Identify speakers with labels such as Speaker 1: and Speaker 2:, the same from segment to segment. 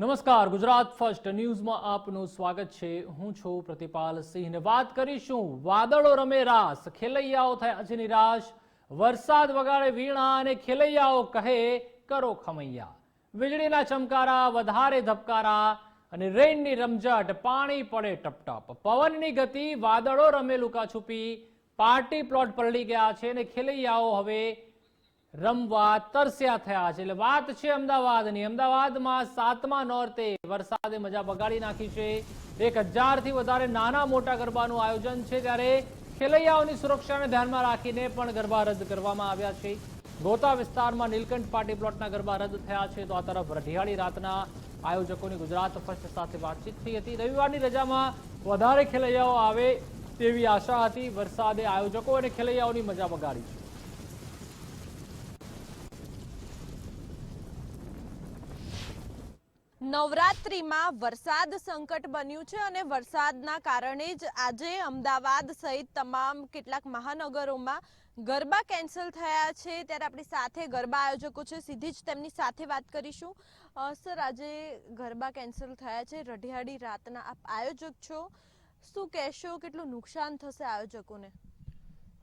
Speaker 1: નમસ્કાર, ગુજરાત ફર્સ્ટ ન્યૂઝમાં આપનું સ્વાગત છે. હું છું પ્રતિપાલ સિંહને વાત કરીશું. વાદળો રમે રાસ, ખેલૈયાઓ થયા છે નિરાશ વરસાદ વગાડે વીણા અને ખેલૈયાઓ કહે કરો ખમૈયા. વીજળીના ચમકારા, વધારે ધબકારા અને રેનની રમઝટ, પાણી પડે ટપટપ. પવનની ગતિ, વાદળો રમે લુકાછુપી. પાર્ટી પ્લોટ પલળી ગયા છે અને ખેલૈયાઓ હવે રમવા તરસ્યા થયા છે. એટલે વાત છે અમદાવાદની. અમદાવાદમાં સાતમા નોરતે વરસાદે મજા બગાડી નાખી છે. એક હજારથી વધારે નાના મોટા ગરબાનું આયોજન છે ત્યારે ખેલૈયાઓની સુરક્ષાને ધ્યાનમાં રાખીને પણ ગરબા રદ કરવામાં આવ્યા છે. ગોતા વિસ્તારમાં નીલકંઠ પાર્ટી પ્લોટના ગરબા રદ થયા છે. તો આ તરફ રઢિયાળી રાતના આયોજકોની ગુજરાત ફર્સ્ટ સાથે વાતચીત થઈ હતી. રવિવારની રજામાં વધારે ખેલૈયાઓ આવે તેવી આશા હતી. વરસાદે આયોજકો અને ખેલૈયાઓની મજા બગાડી છે.
Speaker 2: નવરાત્રિમાં વરસાદ સંકટ બન્યું છે અને વરસાદના કારણે જ આજે અમદાવાદ સહિત તમામ કેટલાક મહાનગરોમાં ગરબા કેન્સલ થયા છે. ત્યારે આપણી સાથે ગરબા આયોજકો છે. સીધી જ તેમની સાથે વાત કરીશું. સર, આજે ગરબા કેન્સલ થયા છે. રઢિયાળી રાતના આપ આયોજક છો. શું કહેશો? કેટલું નુકસાન થશે આયોજકોને?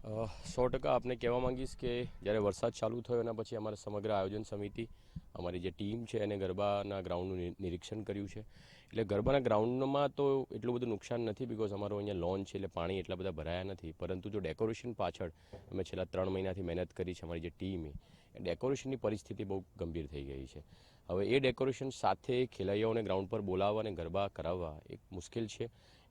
Speaker 3: સો ટકા આપને કહેવા માંગીશ કે જ્યારે વરસાદ ચાલુ થયો એના પછી અમારા સમગ્ર આયોજન સમિતિ, અમારી જે ટીમ છે એને ગરબાના ગ્રાઉન્ડનું નિરીક્ષણ કર્યું છે. એટલે ગરબાના ગ્રાઉન્ડમાં તો એટલું બધું નુકસાન નથી બિકોઝ અમારો અહીંયા લોન છે એટલે પાણી એટલા બધા ભરાયા નથી. પરંતુ જો ડેકોરેશન પાછળ અમે છેલ્લા ત્રણ મહિનાથી મહેનત કરી છે અમારી જે ટીમે એ ડેકોરેશનની પરિસ્થિતિ બહુ ગંભીર થઈ ગઈ છે. હવે એ ડેકોરેશન સાથે ખેલૈયાઓને ગ્રાઉન્ડ પર બોલાવવા અને ગરબા કરાવવા એક મુશ્કેલ છે.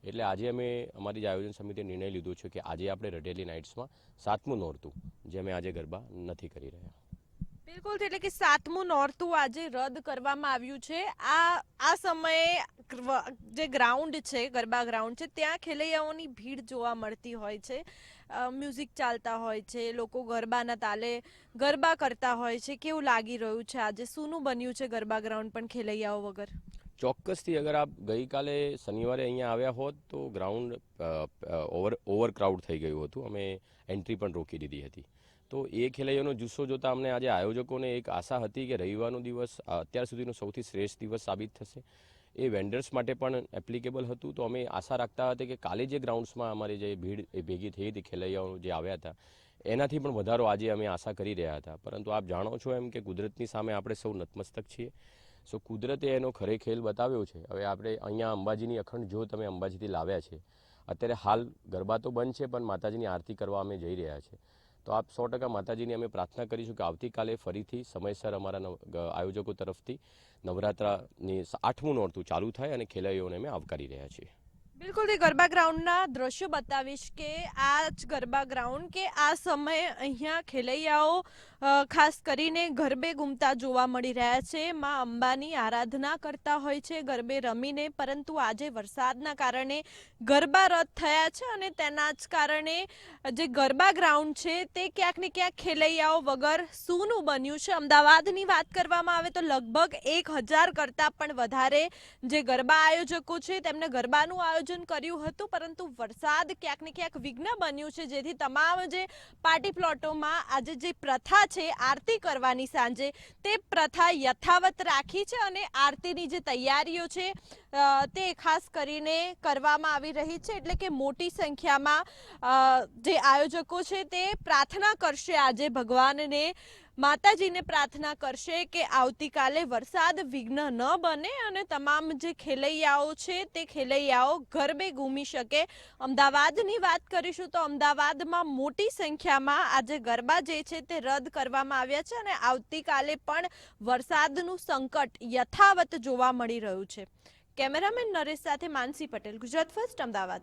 Speaker 3: એટલે આજે અમે અમારી જે આયોજન સમિતિએ નિર્ણય લીધો છે કે આજે આપણે રઢેલી નાઇટ્સમાં સાતમું નોરતું, જે અમે આજે ગરબા નથી કરી રહ્યા.
Speaker 2: બિલકુલ, એટલે કે સાતમું નોરતું આજે રદ કરવામાં આવ્યું છે. આ આ સમયે જે ગ્રાઉન્ડ છે, ગરબા ગ્રાઉન્ડ છે, ત્યાં ખેલૈયાઓની ભીડ જોવા મળતી હોય છે. મ્યુઝિક ચાલતા હોય છે, લોકો ગરબાના તાલે ગરબા કરતા હોય છે. કેવું લાગી રહ્યું છે આજે? શુંનું બન્યું છે ગરબા ગ્રાઉન્ડ પણ ખેલૈયાઓ વગર?
Speaker 3: ચોક્કસથી અગર આપ ગઈકાલે શનિવારે અહીંયા આવ્યા હોત તો ગ્રાઉન્ડ ઓવર ઓવર ક્રાઉડ થઈ ગયું હતું. અમે એન્ટ્રી પણ રોકી દીધી હતી. તો એ ખેલૈયાનો જુસ્સો જોતાં અમને આજે આયોજકોને એક આશા હતી કે રવિવારનો દિવસ અત્યાર સુધીનો સૌથી શ્રેષ્ઠ દિવસ સાબિત થશે. એ વેન્ડર્સ માટે પણ એપ્લિકેબલ હતું. તો અમે આશા રાખતા હતા કે કાલે જે ગ્રાઉન્ડ્સમાં અમારી જે ભીડ એ ભેગી થઈ હતી ખેલૈયાઓ જે આવ્યા હતા, એનાથી પણ વધારો આજે અમે આશા કરી રહ્યા હતા. પરંતુ આપ જાણો છો એમ કે કુદરતની સામે આપણે સૌ નતમસ્તક છીએ. સો કુદરતે એનો ખરે ખેલ બતાવ્યો છે. હવે આપણે અહીંયા અંબાજીની અખંડ જો તમે અંબાજીથી લાવ્યા છે, અત્યારે હાલ ગરબા તો બંધ છે, પણ માતાજીની આરતી કરવા અમે જઈ રહ્યા છે. તો આપ સો ટકા માતાજીની અમે પ્રાર્થના કરીશું કે આવતીકાલે ફરીથી સમયસર અમારા આયોજકો તરફથી નવરાત્રાની આઠમું નોરતું ચાલુ થાય અને ખેલાડીઓને અમે આવકારી રહ્યા છીએ.
Speaker 2: બિલકુલ, તે ગરબા ગ્રાઉન્ડના દ્રશ્યો બતાવીશ કે આ જ ગરબા ગ્રાઉન્ડ કે આ સમયે અહીંયા ખેલૈયાઓ ખાસ કરીને ગરબે ગુમતા જોવા મળી રહ્યા છે. માં અંબાની આરાધના કરતા હોય છે, ગરબે રમીને, પરંતુ આજે વરસાદના કારણે ગરબા રદ થયા છે અને તેના જ કારણે જે ગરબા ગ્રાઉન્ડ છે તે ક્યાંક ને ક્યાંક ખેલૈયાઓ વગર સૂનું બન્યું છે. અમદાવાદની વાત કરવામાં આવે તો લગભગ એક હજાર કરતાં પણ વધારે જે ગરબા આયોજકો છે, તેમને ગરબાનું આયોજન કર્યું હતું, પરંતુ વરસાદ ક્યાંક ને ક્યાંક વિઘ્ન બન્યું છે. જેથી તમામ જે પાર્ટી પ્લોટોમાં આજે જે પ્રથા છે, આરતી કરવાની સાંજે તે પ્રથા યથાવત રાખી છે અને આરતીની જે તૈયારીઓ છે તે ખાસ કરીને કરવામાં આવી રહી છે. એટલે કે મોટી સંખ્યામાં જે આયોજકો છે તે પ્રાર્થના કરશે. આજે ભગવાનને માતાજીને પ્રાર્થના કરશે કે આવતીકાલે વરસાદ વિઘ્ન ન બને અને તમામ જે ખેલૈયાઓ છે તે ખેલૈયાઓ ગરબે ઘૂમી શકે. અમદાવાદની વાત કરીશું તો અમદાવાદમાં મોટી સંખ્યામાં આજે ગરબા જે છે તે રદ કરવામાં આવ્યા છે અને આવતીકાલે પણ વરસાદનું સંકટ યથાવત જોવા મળી રહ્યું છે. કેમેરામેન નરેશ સાથે માનસી પટેલ ગુજરાત ફર્સ્ટ અમદાવાદ.